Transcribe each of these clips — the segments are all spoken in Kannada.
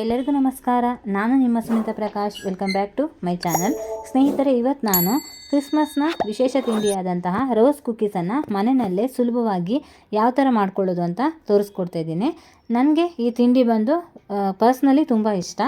ಎಲ್ಲರಿಗೂ ನಮಸ್ಕಾರ. ನಾನು ನಿಮ್ಮ Sunitha Prakash. Welcome back to my channel ಸ್ನೇಹಿತರೆ ಇವತ್ತು ನಾನು ಕ್ರಿಸ್ಮಸ್ನ ವಿಶೇಷ ತಿಂಡಿಯಾದಂತಹ ರೋಸ್ ಕುಕ್ಕೀಸನ್ನು ಮನೆಯಲ್ಲೇ ಸುಲಭವಾಗಿ ಯಾವ ಥರ ಮಾಡ್ಕೊಳ್ಳೋದು ಅಂತ ತೋರಿಸ್ಕೊಡ್ತಾ ಇದ್ದೀನಿ. ನನಗೆ ಈ ತಿಂಡಿ ಬಂದು ಪರ್ಸ್ನಲಿ ತುಂಬ ಇಷ್ಟ.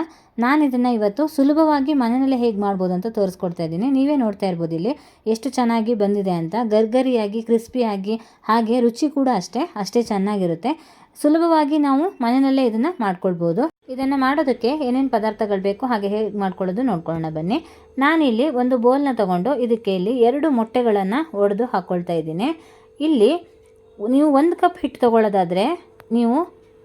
ನಾನು ಇದನ್ನು ಇವತ್ತು ಸುಲಭವಾಗಿ ಮನೆಯಲ್ಲೇ ಹೇಗೆ ಮಾಡ್ಬೋದು ಅಂತ ತೋರಿಸ್ಕೊಡ್ತಾ ಇದ್ದೀನಿ. ನೀವೇ ನೋಡ್ತಾ ಇರ್ಬೋದು ಇಲ್ಲಿ ಎಷ್ಟು ಚೆನ್ನಾಗಿ ಬಂದಿದೆ ಅಂತ. ಗರ್ಗರಿಯಾಗಿ, ಕ್ರಿಸ್ಪಿಯಾಗಿ, ಹಾಗೆ ರುಚಿ ಕೂಡ ಅಷ್ಟೇ ಅಷ್ಟೇ ಚೆನ್ನಾಗಿರುತ್ತೆ. ಸುಲಭವಾಗಿ ನಾವು ಮನೆಯಲ್ಲೇ ಇದನ್ನು ಮಾಡ್ಕೊಳ್ಬೋದು. ಇದನ್ನು ಮಾಡೋದಕ್ಕೆ ಏನೇನು ಪದಾರ್ಥಗಳು ಬೇಕು ಹಾಗೆ ಹೇಗೆ ಮಾಡ್ಕೊಳ್ಳೋದು ನೋಡ್ಕೊಳ್ಳೋಣ ಬನ್ನಿ. ನಾನಿಲ್ಲಿ ಒಂದು ಬೋಲ್ನ ತಗೊಂಡು ಇದಕ್ಕೆ ಇಲ್ಲಿ ಎರಡು ಮೊಟ್ಟೆಗಳನ್ನು ಒಡೆದು ಹಾಕ್ಕೊಳ್ತಾ ಇದ್ದೀನಿ. ಇಲ್ಲಿ ನೀವು ಒಂದು ಕಪ್ ಹಿಟ್ಟು ತೊಗೊಳ್ಳೋದಾದರೆ ನೀವು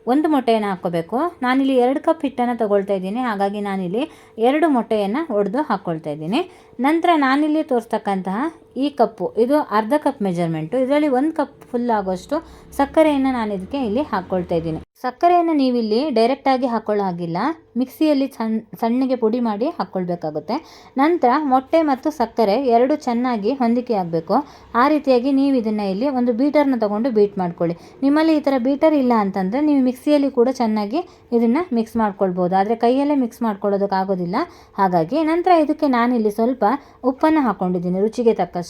ಒಂದು ಮೊಟ್ಟೆಯನ್ನು ಹಾಕ್ಕೋಬೇಕು. ನಾನಿಲ್ಲಿ ಎರಡು ಕಪ್ ಹಿಟ್ಟನ್ನು ತೊಗೊಳ್ತಾ ಇದ್ದೀನಿ. ಹಾಗಾಗಿ ನಾನಿಲ್ಲಿ ಎರಡು ಮೊಟ್ಟೆಯನ್ನು ಒಡೆದು ಹಾಕ್ಕೊಳ್ತಾ ಇದ್ದೀನಿ. ನಂತರ ನಾನಿಲ್ಲಿ ತೋರಿಸ್ತಕ್ಕಂತಹ ಈ ಕಪ್ಪು, ಇದು ಅರ್ಧ ಕಪ್ ಮೆಜರ್ಮೆಂಟು. ಇದರಲ್ಲಿ ಒಂದು ಕಪ್ ಫುಲ್ ಆಗೋಷ್ಟು ಸಕ್ಕರೆಯನ್ನು ನಾನು ಇದಕ್ಕೆ ಇಲ್ಲಿ ಹಾಕ್ಕೊಳ್ತಾ ಇದ್ದೀನಿ. ಸಕ್ಕರೆಯನ್ನು ನೀವಿಲ್ಲಿ ಡೈರೆಕ್ಟಾಗಿ ಹಾಕ್ಕೊಳ್ಳೋ ಹಾಗಿಲ್ಲ. ಮಿಕ್ಸಿಯಲ್ಲಿ ಸಣ್ಣ ಸಣ್ಣಗೆ ಪುಡಿ ಮಾಡಿ ಹಾಕ್ಕೊಳ್ಬೇಕಾಗುತ್ತೆ ನಂತರ ಮೊಟ್ಟೆ ಮತ್ತು ಸಕ್ಕರೆ ಎರಡು ಚೆನ್ನಾಗಿ ಹೊಂದಿಕೆ ಆಗಬೇಕು. ಆ ರೀತಿಯಾಗಿ ನೀವು ಇದನ್ನು ಇಲ್ಲಿ ಒಂದು ಬೀಟರ್ನ ತಗೊಂಡು ಬೀಟ್ ಮಾಡ್ಕೊಳ್ಳಿ. ನಿಮ್ಮಲ್ಲಿ ಈ ಥರ ಬೀಟರ್ ಇಲ್ಲ ಅಂತಂದರೆ ನೀವು ಮಿಕ್ಸಿಯಲ್ಲಿ ಕೂಡ ಚೆನ್ನಾಗಿ ಇದನ್ನು ಮಿಕ್ಸ್ ಮಾಡ್ಕೊಳ್ಬೋದು. ಆದರೆ ಕೈಯಲ್ಲೇ ಮಿಕ್ಸ್ ಮಾಡ್ಕೊಳ್ಳೋದಕ್ಕಾಗೋದಿಲ್ಲ. ಹಾಗಾಗಿ ನಂತರ ಇದಕ್ಕೆ ನಾನಿಲ್ಲಿ ಸ್ವಲ್ಪ ಉಪ್ಪನ್ನು ಹಾಕ್ಕೊಂಡಿದ್ದೀನಿ ರುಚಿಗೆ ತಕ್ಕಷ್ಟು.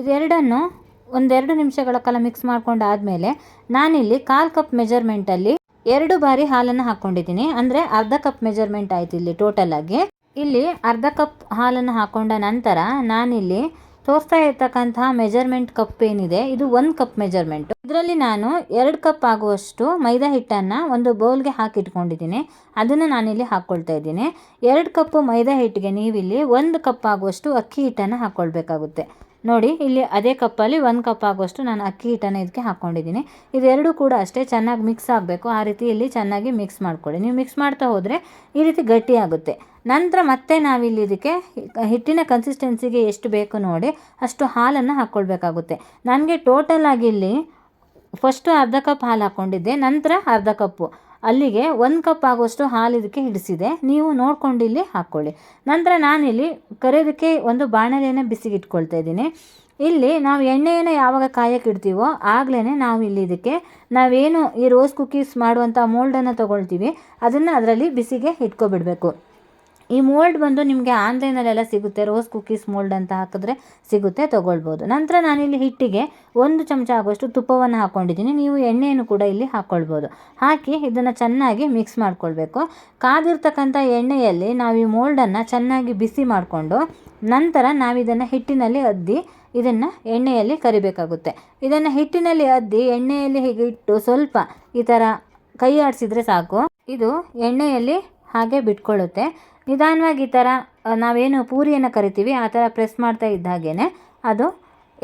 ಇದೆರಡನ್ನು ಒಂದೆರಡು ನಿಮಿಷಗಳ ಕಾಲ ಮಿಕ್ಸ್ ಮಾಡ್ಕೊಂಡಾದಮೇಲೆ ನಾನಿಲ್ಲಿ ಕಾಲು ಕಪ್ ಮೆಜರ್ಮೆಂಟಲ್ಲಿ ಎರಡು ಬಾರಿ ಹಾಲನ್ನು ಹಾಕ್ಕೊಂಡಿದ್ದೀನಿ. ಅಂದರೆ ಅರ್ಧ ಕಪ್ ಮೆಜರ್ಮೆಂಟ್ ಆಯ್ತು ಇಲ್ಲಿ ಟೋಟಲ್ ಆಗಿ. ಇಲ್ಲಿ ಅರ್ಧ ಕಪ್ ಹಾಲನ್ನು ಹಾಕೊಂಡ ನಂತರ ನಾನಿಲ್ಲಿ ತೋರಿಸ್ತಾ ಇರ್ತಕ್ಕಂತಹ ಮೆಜರ್ಮೆಂಟ್ ಕಪ್ ಏನಿದೆ, ಇದು ಒಂದು ಕಪ್ ಮೆಜರ್ಮೆಂಟ್ ಇದರಲ್ಲಿ ನಾನು ಎರಡು ಕಪ್ ಆಗುವಷ್ಟು ಮೈದಾ ಹಿಟ್ಟನ್ನು ಒಂದು ಬೌಲ್ಗೆ ಹಾಕಿಟ್ಕೊಂಡಿದ್ದೀನಿ. ಅದನ್ನು ನಾನಿಲ್ಲಿ ಹಾಕ್ಕೊಳ್ತಾ ಇದ್ದೀನಿ. ಎರಡು ಕಪ್ಪು ಮೈದಾ ಹಿಟ್ಟಿಗೆ ನೀವಿಲ್ಲಿ ಒಂದು ಕಪ್ ಆಗುವಷ್ಟು ಅಕ್ಕಿ ಹಿಟ್ಟನ್ನು ಹಾಕ್ಕೊಳ್ಬೇಕಾಗುತ್ತೆ ನೋಡಿ, ಇಲ್ಲಿ ಅದೇ ಕಪ್ಪಲ್ಲಿ ಒಂದು ಕಪ್ ಆಗುವಷ್ಟು ನಾನು ಅಕ್ಕಿ ಹಿಟ್ಟನ್ನು ಇದಕ್ಕೆ ಹಾಕ್ಕೊಂಡಿದ್ದೀನಿ. ಇದೆರಡೂ ಕೂಡ ಅಷ್ಟೇ ಚೆನ್ನಾಗಿ ಮಿಕ್ಸ್ ಆಗಬೇಕು. ಆ ರೀತಿ ಇಲ್ಲಿ ಚೆನ್ನಾಗಿ ಮಿಕ್ಸ್ ಮಾಡ್ಕೊಳ್ಳಿ. ನೀವು ಮಿಕ್ಸ್ ಮಾಡ್ತಾ ಹೋದರೆ ಈ ರೀತಿ ಗಟ್ಟಿ ಆಗುತ್ತೆ. ನಂತರ ಮತ್ತೆ ನಾವಿಲ್ಲಿ ಇದಕ್ಕೆ ಹಿಟ್ಟಿನ ಕನ್ಸಿಸ್ಟೆನ್ಸಿಗೆ ಎಷ್ಟು ಬೇಕು ನೋಡಿ ಅಷ್ಟು ಹಾಲನ್ನು ಹಾಕ್ಕೊಳ್ಬೇಕಾಗುತ್ತೆ. ನನಗೆ ಟೋಟಲ್ ಆಗಿ ಇಲ್ಲಿ ಫಸ್ಟು ಅರ್ಧ ಕಪ್ ಹಾಲು ಹಾಕ್ಕೊಂಡಿದ್ದೆ, ನಂತರ ಅರ್ಧ ಕಪ್ಪು ಅಲ್ಲಿಗೆ ಒಂದು ಕಪ್ ಆಗುವಷ್ಟು ಹಾಲು ಇದಕ್ಕೆ ಹಿಡಿಸಿದೆ. ನೀವು ನೋಡ್ಕೊಂಡು ಇಲ್ಲಿ ಹಾಕ್ಕೊಳ್ಳಿ ನಂತರ ನಾನಿಲ್ಲಿ ಕರೆಯೋದಕ್ಕೆ ಒಂದು ಬಾಣಲೆಯನ್ನು ಬಿಸಿಗೆ ಇಟ್ಕೊಳ್ತಾ ಇದ್ದೀನಿ. ಇಲ್ಲಿ ನಾವು ಎಣ್ಣೆಯನ್ನು ಯಾವಾಗ ಕಾಯಕ್ಕೆ ಇಡ್ತೀವೋ ಆಗಲೇ ನಾವು ಇಲ್ಲಿ ಇದಕ್ಕೆ ನಾವೇನು ಈ ರೋಸ್ ಕುಕ್ಕೀಸ್ ಮಾಡುವಂಥ ಮೋಲ್ಡನ್ನು ತೊಗೊಳ್ತೀವಿ. ಅದನ್ನು ಅದರಲ್ಲಿ ಬಿಸಿಗೆ ಇಟ್ಕೊಬಿಡಬೇಕು. ಈ ಮೋಲ್ಡ್ ಬಂದು ನಿಮಗೆ ಆನ್ಲೈನಲ್ಲೆಲ್ಲ ಸಿಗುತ್ತೆ. ರೋಸ್ ಕುಕ್ಕೀಸ್ ಮೋಲ್ಡ್ ಅಂತ ಹಾಕಿದ್ರೆ ಸಿಗುತ್ತೆ, ತೊಗೊಳ್ಬೋದು. ನಂತರ ನಾನಿಲ್ಲಿ ಹಿಟ್ಟಿಗೆ ಒಂದು ಚಮಚ ಆಗುವಷ್ಟು ತುಪ್ಪವನ್ನು ಹಾಕ್ಕೊಂಡಿದ್ದೀನಿ ನೀವು ಎಣ್ಣೆಯನ್ನು ಕೂಡ ಇಲ್ಲಿ ಹಾಕ್ಕೊಳ್ಬೋದು ಹಾಕಿ ಇದನ್ನು ಚೆನ್ನಾಗಿ ಮಿಕ್ಸ್ ಮಾಡ್ಕೊಳ್ಬೇಕು. ಕಾದಿರ್ತಕ್ಕಂಥ ಎಣ್ಣೆಯಲ್ಲಿ ನಾವು ಈ ಮೋಲ್ಡನ್ನು ಚೆನ್ನಾಗಿ ಬಿಸಿ ಮಾಡಿಕೊಂಡು ನಂತರ ನಾವಿದನ್ನು ಹಿಟ್ಟಿನಲ್ಲಿ ಅದ್ದಿ ಇದನ್ನು ಎಣ್ಣೆಯಲ್ಲಿ ಕರಿಬೇಕಾಗುತ್ತೆ. ಇದನ್ನು ಹಿಟ್ಟಿನಲ್ಲಿ ಅದ್ದಿ ಎಣ್ಣೆಯಲ್ಲಿ ಹೀಗೆ ಇಟ್ಟು ಸ್ವಲ್ಪ ಈ ಥರ ಕೈ ಆಡಿಸಿದ್ರೆ ಸಾಕು. ಇದು ಎಣ್ಣೆಯಲ್ಲಿ ಹಾಗೆ ಬಿಟ್ಕೊಳ್ಳುತ್ತೆ. ನಿಧಾನವಾಗಿ ಈ ಥರ ನಾವೇನು ಪೂರಿಯನ್ನು ಕರಿತೀವಿ, ಆ ಥರ ಪ್ರೆಸ್ ಮಾಡ್ತಾ ಇದ್ದ ಹಾಗೇ ಅದು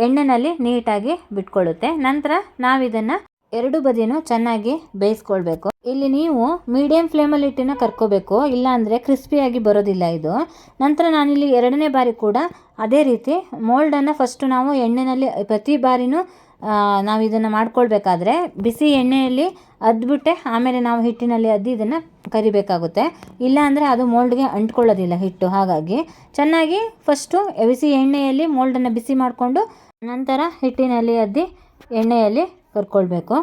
ಎಣ್ಣೆಯಲ್ಲಿ ನೀಟಾಗಿ ಬಿಟ್ಕೊಳ್ಳುತ್ತೆ. ನಂತರ ನಾವಿದನ್ನು ಎರಡು ಬದಿನೂ ಚೆನ್ನಾಗಿ ಬೇಯಿಸ್ಕೊಳ್ಬೇಕು. ಇಲ್ಲಿ ನೀವು ಮೀಡಿಯಂ ಫ್ಲೇಮಲ್ಲಿ ಇಟ್ಟಿನ ಕರ್ಕೋಬೇಕು, ಇಲ್ಲಾಂದರೆ ಕ್ರಿಸ್ಪಿಯಾಗಿ ಬರೋದಿಲ್ಲ ಇದು. ನಂತರ ನಾನಿಲ್ಲಿ ಎರಡನೇ ಬಾರಿ ಕೂಡ ಅದೇ ರೀತಿ ಮೋಲ್ಡನ್ನು ಫಸ್ಟು ನಾವು ಎಣ್ಣೆಯಲ್ಲಿ ಪ್ರತಿ ಬಾರಿನೂ ನಾವು ಇದನ್ನು ಮಾಡ್ಕೊಳ್ಬೇಕಾದ್ರೆ ಬಿಸಿ ಎಣ್ಣೆಯಲ್ಲಿ ಅದ್ಬಿಟ್ಟೆ ಆಮೇಲೆ ನಾವು ಹಿಟ್ಟಿನಲ್ಲಿ ಅದ್ದಿ ಇದನ್ನು ಕರಿಬೇಕಾಗುತ್ತೆ. ಇಲ್ಲ ಅಂದರೆ ಅದು ಮೋಲ್ಡ್ಗೆ ಅಂಟ್ಕೊಳ್ಳೋದಿಲ್ಲ ಹಿಟ್ಟು, ಹಾಗಾಗಿ ಚೆನ್ನಾಗಿ ಫಸ್ಟು ಬಿಸಿ ಎಣ್ಣೆಯಲ್ಲಿ ಮೋಲ್ಡನ್ನು ಬಿಸಿ ಮಾಡಿಕೊಂಡು ನಂತರ ಹಿಟ್ಟಿನಲ್ಲಿ ಅದ್ದಿ ಎಣ್ಣೆಯಲ್ಲಿ ಕರ್ಕೊಳ್ಬೇಕು.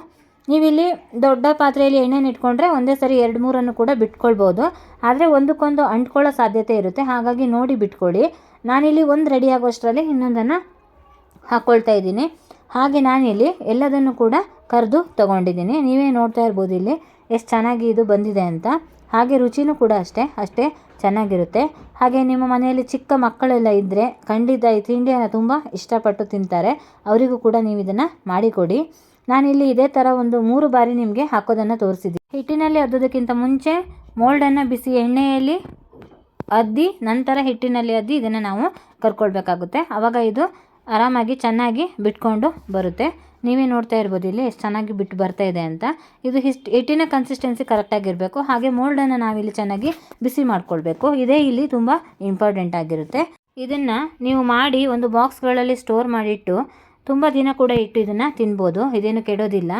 ನೀವಿಲ್ಲಿ ದೊಡ್ಡ ಪಾತ್ರೆಯಲ್ಲಿ ಎಣ್ಣೆನ ಇಟ್ಕೊಂಡ್ರೆ ಒಂದೇ ಸರಿ ಎರಡು ಮೂರನ್ನು ಕೂಡ ಬಿಟ್ಕೊಳ್ಬೋದು. ಆದರೆ ಒಂದಕ್ಕೊಂದು ಅಂಟ್ಕೊಳ್ಳೋ ಸಾಧ್ಯತೆ ಇರುತ್ತೆ. ಹಾಗಾಗಿ ನೋಡಿ ಬಿಟ್ಕೊಳ್ಳಿ. ನಾನಿಲ್ಲಿ ಒಂದು ರೆಡಿ ಆಗೋಷ್ಟರಲ್ಲಿ ಇನ್ನೊಂದನ್ನು ಹಾಕ್ಕೊಳ್ತಾ ಇದ್ದೀನಿ. ಹಾಗೆ ನಾನಿಲ್ಲಿ ಎಲ್ಲದನ್ನು ಕೂಡ ಕರೆದು ತಗೊಂಡಿದ್ದೀನಿ. ನೀವೇ ನೋಡ್ತಾ ಇರ್ಬೋದು ಇಲ್ಲಿ ಎಷ್ಟು ಚೆನ್ನಾಗಿ ಇದು ಬಂದಿದೆ ಅಂತ. ಹಾಗೆ ರುಚಿನೂ ಕೂಡ ಅಷ್ಟೇ ಅಷ್ಟೇ ಚೆನ್ನಾಗಿರುತ್ತೆ. ಹಾಗೆ ನಿಮ್ಮ ಮನೆಯಲ್ಲಿ ಚಿಕ್ಕ ಮಕ್ಕಳೆಲ್ಲ ಇದ್ದರೆ ಖಂಡಿತ ಈ ತಿಂಡಿಯನ್ನು ತುಂಬ ಇಷ್ಟಪಟ್ಟು ತಿಂತಾರೆ. ಅವರಿಗೂ ಕೂಡ ನೀವು ಇದನ್ನು ಮಾಡಿಕೊಡಿ. ನಾನಿಲ್ಲಿ ಇದೇ ಥರ ಒಂದು ಮೂರು ಬಾರಿ ನಿಮಗೆ ಹಾಕೋದನ್ನು ತೋರಿಸಿದ್ದೀನಿ. ಹಿಟ್ಟಿನಲ್ಲಿ ಅದ್ದೋದಕ್ಕಿಂತ ಮುಂಚೆ ಮೋಲ್ಡನ್ನು ಬಿಸಿ ಎಣ್ಣೆಯಲ್ಲಿ ಅದ್ದಿ ನಂತರ ಹಿಟ್ಟಿನಲ್ಲಿ ಅದ್ದಿ ಇದನ್ನು ನಾವು ಕರ್ಕೊಳ್ಬೇಕಾಗುತ್ತೆ. ಆವಾಗ ಇದು ಆರಾಮಾಗಿ ಚೆನ್ನಾಗಿ ಬಿಟ್ಕೊಂಡು ಬರುತ್ತೆ. ನೀವೇ ನೋಡ್ತಾ ಇರ್ಬೋದು ಇಲ್ಲಿ ಎಷ್ಟು ಚೆನ್ನಾಗಿ ಬಿಟ್ಟು ಬರ್ತಾ ಇದೆ ಅಂತ. ಇದು ಹಿಸ್ಟ್ ಇಟ್ಟಿನ ಕನ್ಸಿಸ್ಟೆನ್ಸಿ ಕರೆಕ್ಟಾಗಿರಬೇಕು ಹಾಗೆ ಮೋಲ್ಡನ್ನು ನಾವಿಲ್ಲಿ ಚೆನ್ನಾಗಿ ಬಿಸಿ ಮಾಡ್ಕೊಳ್ಬೇಕು. ಇದೇ ಇಲ್ಲಿ ತುಂಬ ಇಂಪಾರ್ಟೆಂಟ್ ಆಗಿರುತ್ತೆ. ಇದನ್ನು ನೀವು ಮಾಡಿ ಒಂದು ಬಾಕ್ಸ್ಗಳಲ್ಲಿ ಸ್ಟೋರ್ ಮಾಡಿಟ್ಟು ತುಂಬ ದಿನ ಕೂಡ ಇಟ್ಟು ಇದನ್ನು ತಿನ್ಬೋದು. ಇದೇನು ಕೆಡೋದಿಲ್ಲ.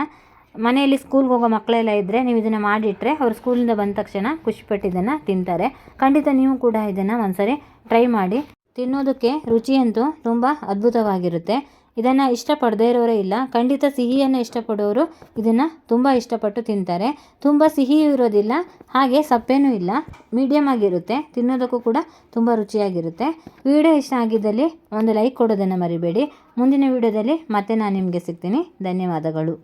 ಮನೆಯಲ್ಲಿ ಸ್ಕೂಲ್ಗೆ ಹೋಗೋ ಮಕ್ಕಳೆಲ್ಲ ಇದ್ದರೆ ನೀವು ಇದನ್ನು ಮಾಡಿಟ್ಟರೆ ಅವರು ಸ್ಕೂಲಿಂದ ಬಂದ ತಕ್ಷಣ ಖುಷಿಪಟ್ಟು ಇದನ್ನು ತಿಂತಾರೆ. ಖಂಡಿತ ನೀವು ಕೂಡ ಇದನ್ನು ಒಂದ್ಸರಿ ಟ್ರೈ ಮಾಡಿ. ತಿನ್ನೋದಕ್ಕೆ ರುಚಿಯಂತೂ ತುಂಬ ಅದ್ಭುತವಾಗಿರುತ್ತೆ. ಇದನ್ನು ಇಷ್ಟಪಡದೇ ಇರೋರೇ ಇಲ್ಲ. ಖಂಡಿತ ಸಿಹಿಯನ್ನು ಇಷ್ಟಪಡೋರು ಇದನ್ನು ತುಂಬ ಇಷ್ಟಪಟ್ಟು ತಿಂತಾರೆ. ತುಂಬ ಸಿಹಿಯೂ ಇರೋದಿಲ್ಲ. ಹಾಗೆ ಸಪ್ಪೇನೂ ಇಲ್ಲ. ಮೀಡಿಯಮ್ ಆಗಿರುತ್ತೆ. ತಿನ್ನೋದಕ್ಕೂ ಕೂಡ ತುಂಬ ರುಚಿಯಾಗಿರುತ್ತೆ. ವಿಡಿಯೋ ಇಷ್ಟ ಆಗಿದ್ದಲ್ಲಿ ಒಂದು ಲೈಕ್ ಕೊಡೋದನ್ನು ಮರಿಬೇಡಿ. ಮುಂದಿನ ವಿಡಿಯೋದಲ್ಲಿ ಮತ್ತೆ ನಾನು ನಿಮಗೆ ಸಿಗ್ತೀನಿ. ಧನ್ಯವಾದಗಳು.